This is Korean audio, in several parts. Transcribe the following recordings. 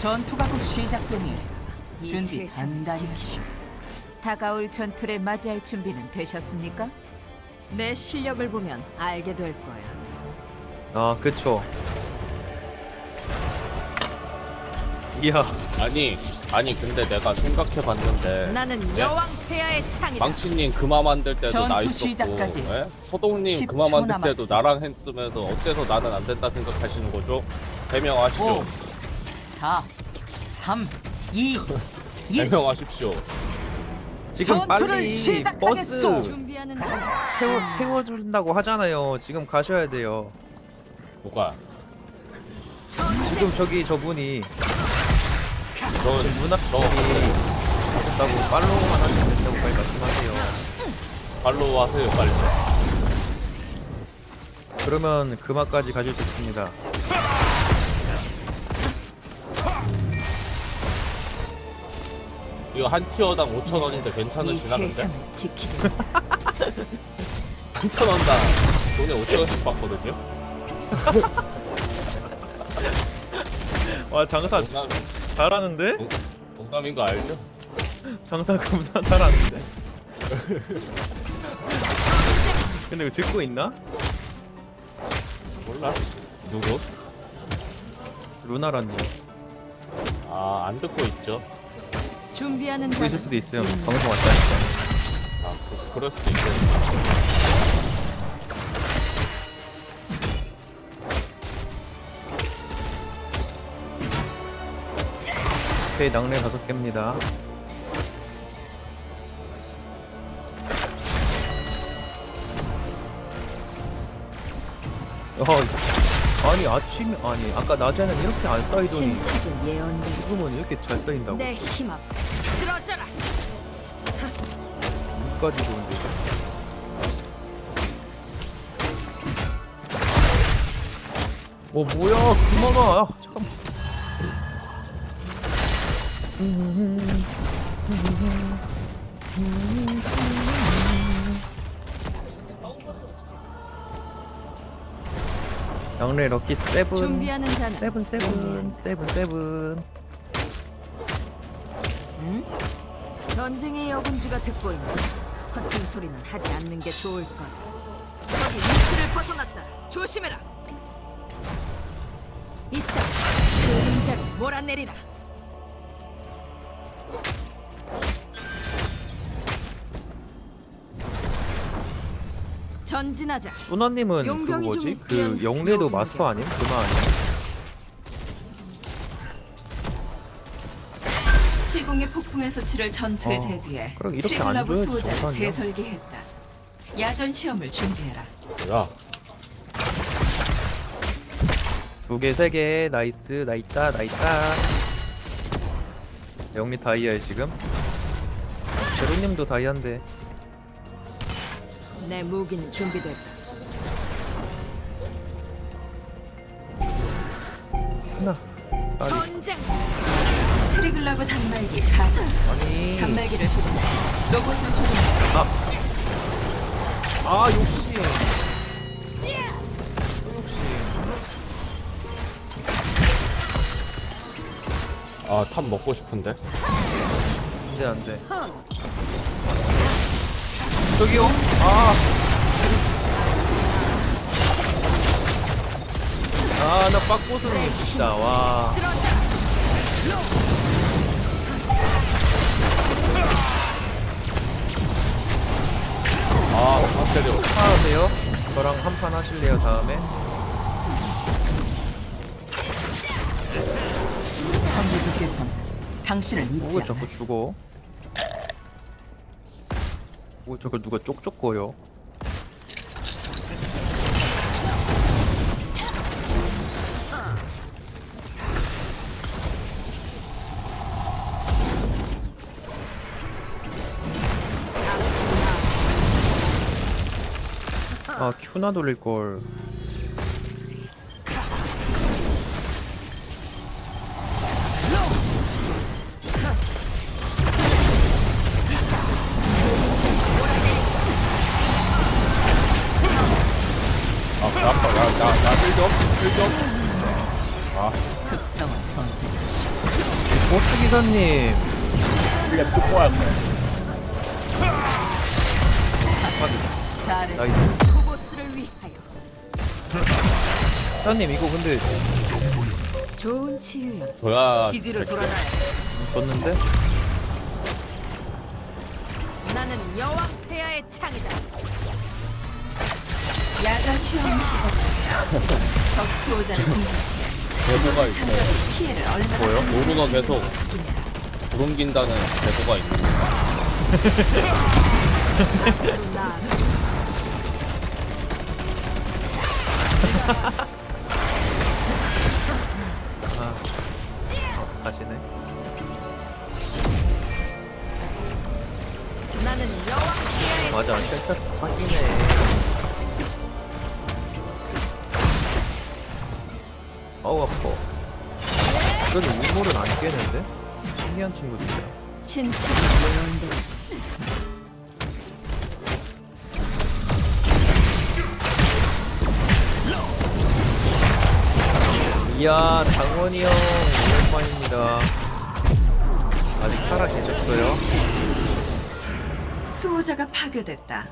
전투가 곧 시작되니 이 준비 세상 단단히 하시오. 다가올 전투를 맞이할 준비는 되셨습니까? 내 실력을 보면 알게 될 거야. 아 그쵸 이야 아니 아니 근데 내가 생각해 봤는데 나는 예? 여왕 폐하의 창이다. 망치님 그마 만들 때도 전투 나 있었고 시작까지 예? 소동님 10초 그마 만들 때도 남았어. 나랑 했으면서 어째서 나는 안 된다 생각하시는 거죠? 해명하시죠 5, 4, 3, 2, 1. 해명하십시오. 지금 전투를 빨리 시작하겠소. 버스 준비하는 태워, 태워준다고 하잖아요. 지금 가셔야 돼요. 뭐가? 지금 저기 저분이 저 문학분이 가셨다고 팔로우만 하시면 된다고 빨리 말씀하세요. 발로 하세요 빨리. 그러면 금화까지 가실 수 있습니다 이거 한 티어당 5천 원인데 이 괜찮으시나 근데? 세상을 지키려 한천 원당 돈에 5천 원씩 받거든요? 와 장사 농담, 잘하는데? 농담인 거 알죠? 장사 겁나 잘하는데 근데 이거 듣고 있나? 몰라 누구? 루나라님 아안 듣고 있죠 준비하는 자는 있을 수도 있음 방송 왔다니까 아 그, 그럴 수도 있겠네 오케이 낙뢰 다섯 개입니다. 어, 아니 아침에 아니 아까 낮에는 이렇게 안 쌓이더니 예언대로 지금은 이렇게 잘 쌓인다고? 내 힘앞쓰 눈까지 좋은데. 어 뭐야? 그만아. 아, 잠깐만. 양래 럭키 세븐. 준비하는 자는 세븐 세븐 세븐 세븐. 응? 전쟁의 여군주가 듣고 있는 허튼 소리는 하지 않는 게 좋을 거야. 저기 위치를 벗어났다. 조심해라. 이따 그림자를 몰아내리라. 전진하자. 누나님은 그 용병이 좀 뭐지? 있으면 그 용병. 마스터 아님? 그만 아니 공의 폭풍에서 치를 전투에 어, 대비해 그럼 이렇게 안 트리글라브 줘야지 정상이야. 재설계했다. 야전 시험을 준비해라. 뭐야 두 개, 세 개, 나이스, 나 있다, 나 있다. 영리 다이아에 지금. 제로님도 다이아인데. 내 무기는 준비됐다. 트리글라브 단말기 가동. 아니. 단말기를 조종해. 로봇을 조종해. 아, 역시. 역시. 아탑 먹고 싶은데 안 돼, 안 돼. 저기요. 아. 아, 나 빡고스는 진짜. 와. 아 박태려 하세요. 저랑 한 판 하실래요, 다음에? 선비들께서는 당신을 잊지 오, 자꾸 않았어. 죽어. 오, 저걸 누가 쪽쪽거려? 아, 큐나 돌릴 걸. 아 아빠 나나나 1점 1점 아 특성을 선택하시오. 보스 기사님. 원래 듣고. 잘했어. 나이스. 사님 이거 근데 좋은 치유여. 줘야 기지로 될게. 돌아가야 졌는데? 나는 여왕 폐하의 창이다. 야전 시험이 시작된다. 적 수호자를 공격해 제보가 있어. 참가로 피해를 얼마나 뭐요? 오르가 계속. 구름긴다는 제보가 있는. 나 가시네. 나는 여왕 폐하의 맞아, 셀카 사기네. 어우, 아파. 그래도 우물은 안 깨는데? 신기한 친구들이야. 예언대. 이야, 장원이 형, 오랜만입니다. 아직 살아 계셨어요? 수호자가 파괴됐다.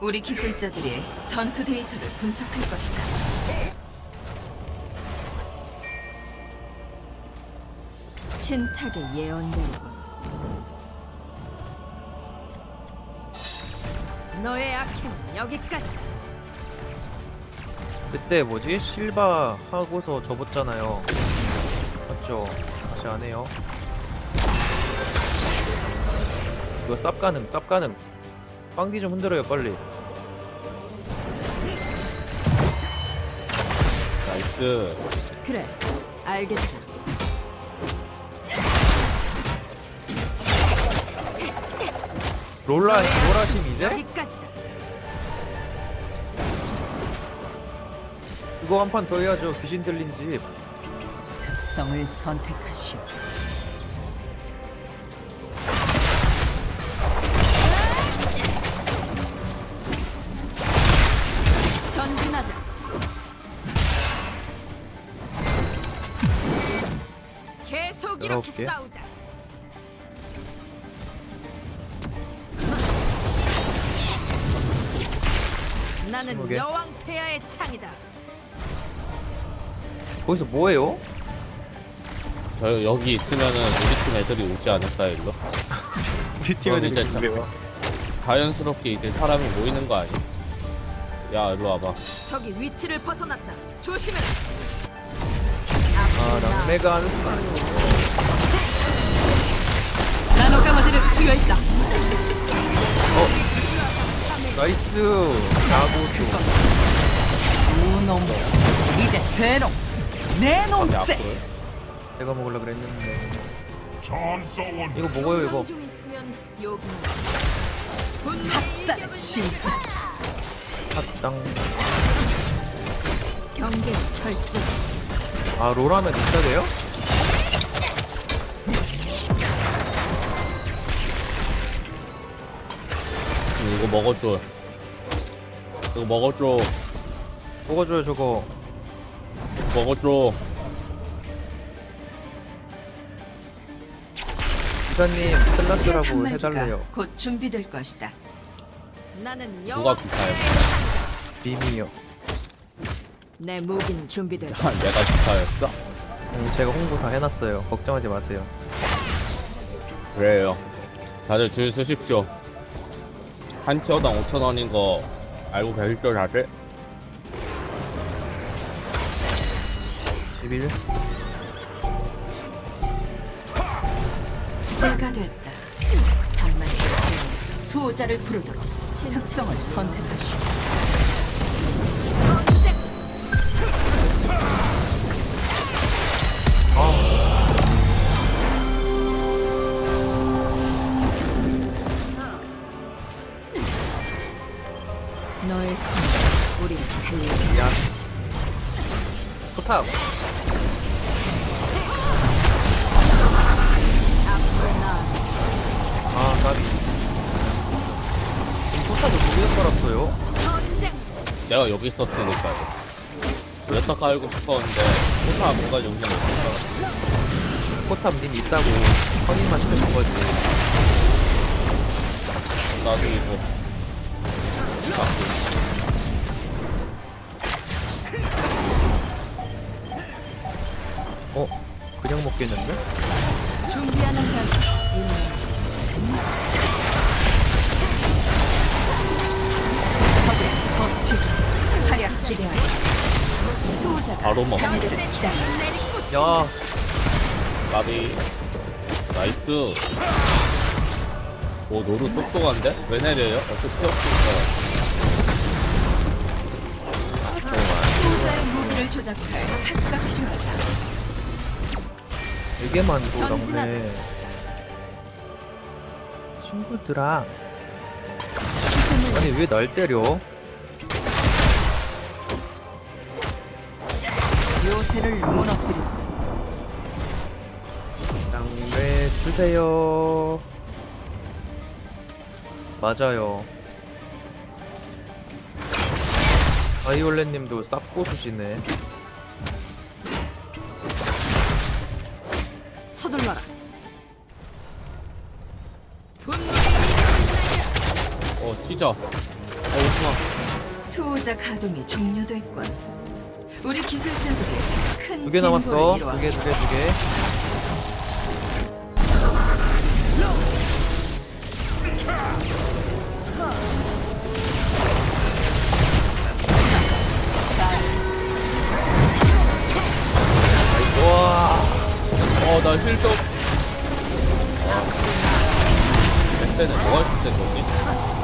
우리 기술자들이 전투 데이터를 분석할 것이다. 신탁의 예언대로군. 너의 악행은 여기까지다. 그때 뭐지? 실바 하고서 접었잖아요. 맞죠? 안 해요. 이거 쌉 가능, 쌉 가능. 빵디 좀 흔들어요, 빨리. 나이스. 그래, 알겠다. 롤라, 롤라심 이제? 여기까지다. 이거 한 판 더 해야죠. 귀신 들린 집. 특성을 선택하시오. 전진하자. 계속 이렇게 열어볼게. 싸우자. 나는 스무 개. 여왕 폐하의 창이다. 거기서 뭐해요? 저 여기 있으면은 우리 팀 애들이 오지 않을까 일로? 우리 팀 애들이 누구예요? 자연스럽게 이제 사람이 모이는 거 아니야? 야 일로 와봐. 저기 위치를 벗어났다. 조심해. 아, 랑메가 하는 나노 가마들을 부여했다. 나이스. 야구도. 우놈. 이제 새놈. 내 앞에 놈째. 앞으로. 내가 먹으려 그랬는데. 이거 먹어요, 이거. 학살 시작. 핫땅. 경계 철저. 아, 롤하면 진짜 돼요? 음, 이거 먹어줘. 이거 먹어줘. 먹어줘요, 저거. 먹어줘. 기사님, 단말기가 해달래요. 곧 준비될 것이다. 나는 누가 기사야? 림이요. 내 무기는 준비됐다. 아, 내가 기사였어? 음, 제가 홍보 다 해놨어요. 걱정하지 마세요. 그래요. 다들 줄 서십시오. 한 티어당 5천 원인 거 알고 계시죠, 다들? 11. 때가 됐다. 단말기 제어에서 수호자를 부르도록. 특성을 선택하시오. 너의 손, 우리를 살려. 야. 포탑. 여기 있었으니까요. 여기다 깔고 싶었는데, 호타 뭔가 여기 있었어. 포탑 님 있다고 확인만 시켜준 거지. 나도 이거. 자네들을 짜. 야, 나비. 나이스. 오, 노루 똑똑한데? 왜 내려요? 어떻게 피었을까? 수호자의 무기를 조작할 사수가 필요하다. 되게 많고 전진하자. 너네. 친구들아. 아니 왜 날 때려? 요새를 무너뜨렸어. 양배 주세요. 맞아요. 바이올렛님도 쌉고수시네. 서둘러라. 어, 찢어. 어, 오지마. 수호자 가동이 종료됐군. 우리 기술자들이 큰 두 개 남았어. 진보를 두 개. 두 개, 두 개. 와, 어, 나 힐좀. 아. 밴드는 뭐가 있을 때 저기?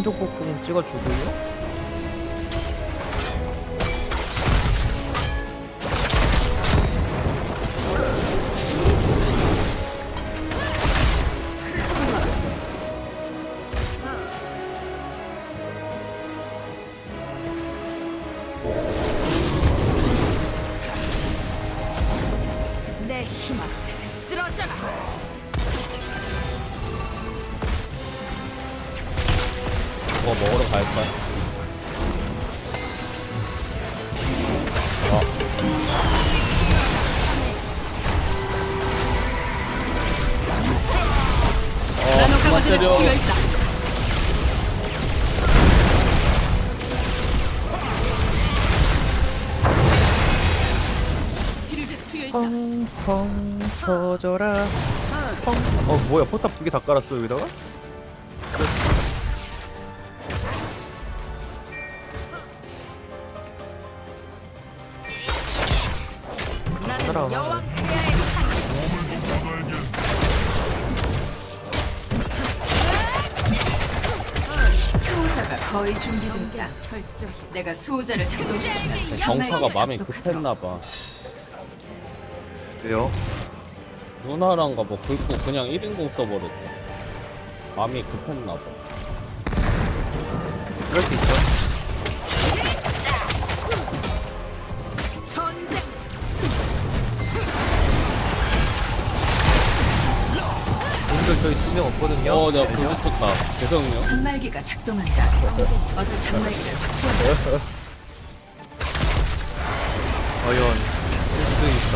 봐도 천둥폭풍 찍어주고요. 뭐 먹으러 갈까? 어. 어, 그만 때려. 펑펑 터져라. 펑. 어 뭐야 포탑 두 개 다 깔았어 여기다가? 창. 수호자가 거의 준비됐다. 철저히. 내가 수호자를 작동시키면 정파가 마음이. 급했나봐. 왜요? 누나랑가 뭐 긁고 그냥 1인공 써버렸어. 마음이 급했나봐. 그럴 수 있어. 오늘 저희 두 명 없거든요. 어, 내가 그거 쳤다. 죄송해요. 단말기가 작동한다. 어서 단말기를 확보해. 과연 1등이니까.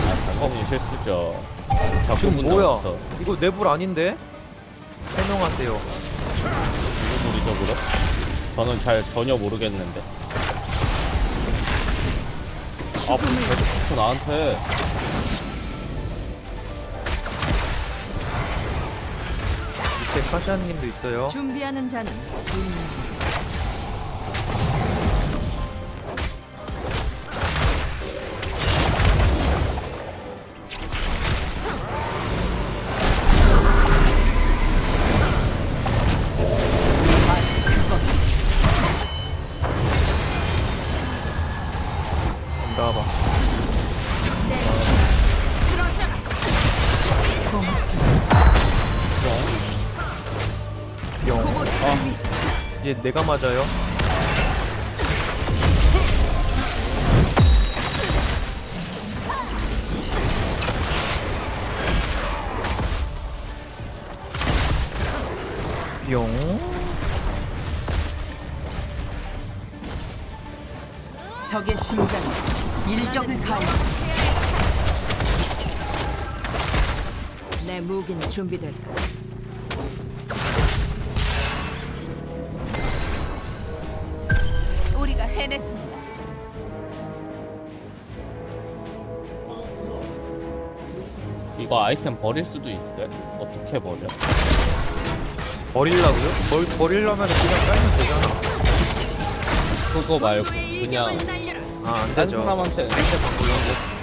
아, 당연히 실수죠. 자꾸 지금 뭐야? 없어. 이거 내불 아닌데? 해명하세요. 무슨 소리죠, 그럼? 저는 잘 전혀 모르겠는데. 아, 붙여 나한테. 카시아님도 있어요. 준비하는 자는 있는 내가 맞아요. 용. 적의 심장에 일격을 가했어. 내 무기는 준비됐다. 해냈습니다. 이거 아이템 버릴 수도 있어요? 어떻게 버려? 버릴라고요? 뭘 버릴려면 그냥 깔면 되잖아. 그거 말고 그냥 아, 안딴 되죠. 사람한테 아이템 바꾸려고.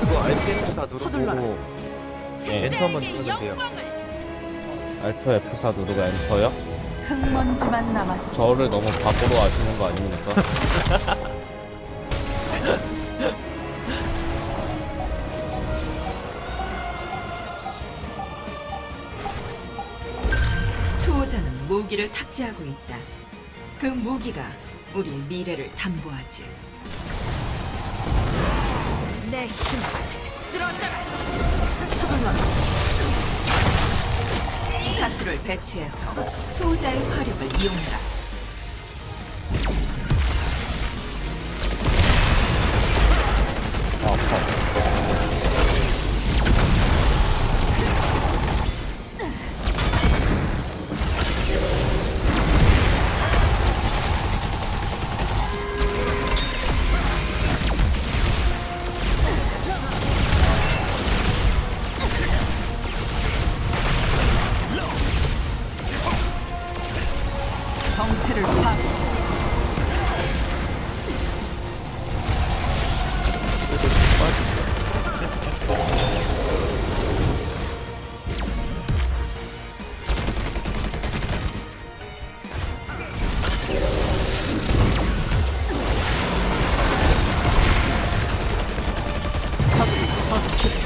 그거 알트 F4 서둘러라. 누르고 예. 엔터만 누르세요. Alt F4 누르고 엔터요? 흙먼지만 남았어. 저를 너무 바보로 아시는 거 아닙니까? 수호자는 무기를 탁제하고 있다. 그 무기가 우리의 미래를 담보하지. 내 힘. 쓰러져라. 사수를 배치해서 수호자의 화력을 이용해라.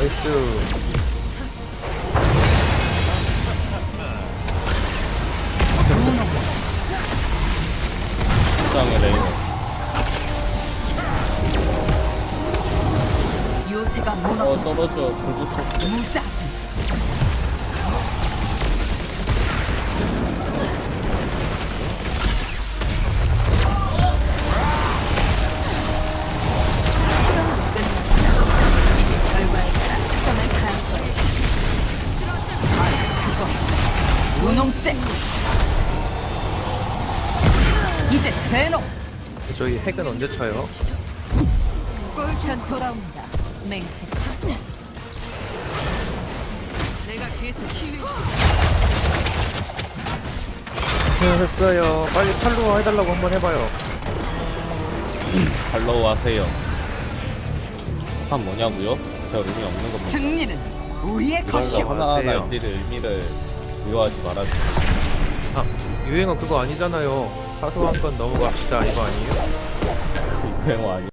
나이스. 식당의 레이너. 요새가 어. 떨어져. 불붙어. 이제 세노. 저희 핵은 언제 쳐요? 꼴전 돌아온다. 맹세. 내가 계속 키위 고생하셨어요. 빨리 팔로우 해달라고 한번 해봐요. 달러우 하세요. 한 뭐냐고요? 제가 의미 없는 겁니다. 승리는 우리의 이런 거 것이오. 하나하나 하세요. 일일을 의미를 미워하지 말아주세요. 아, 유행어 그거 아니잖아요. 사소한 건 넘어갑시다. 이거 아니에요? 유행어 아니